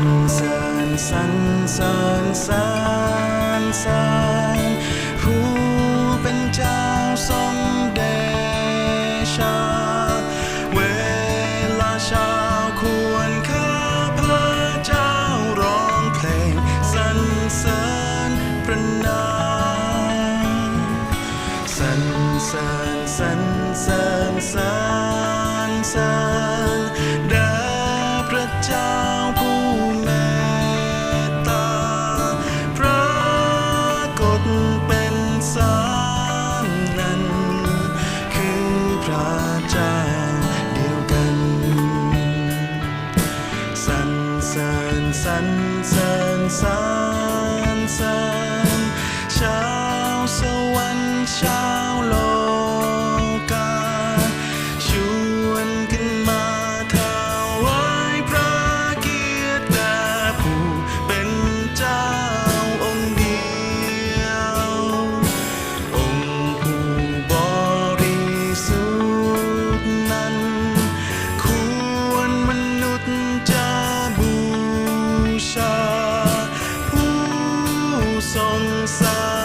สรรเสริญสรรเสริญสรรเสริญผู้เป็นเจ้าทรงเดชา เวลาเช้าควรข้าพระเจ้าร้องเพลงสรรเสริญประนามสรรเสริญสรรเสริญสรรเสริญ พระเจ้าเดียวกัน สันสริญสรรเสริญสรรเสริ ทร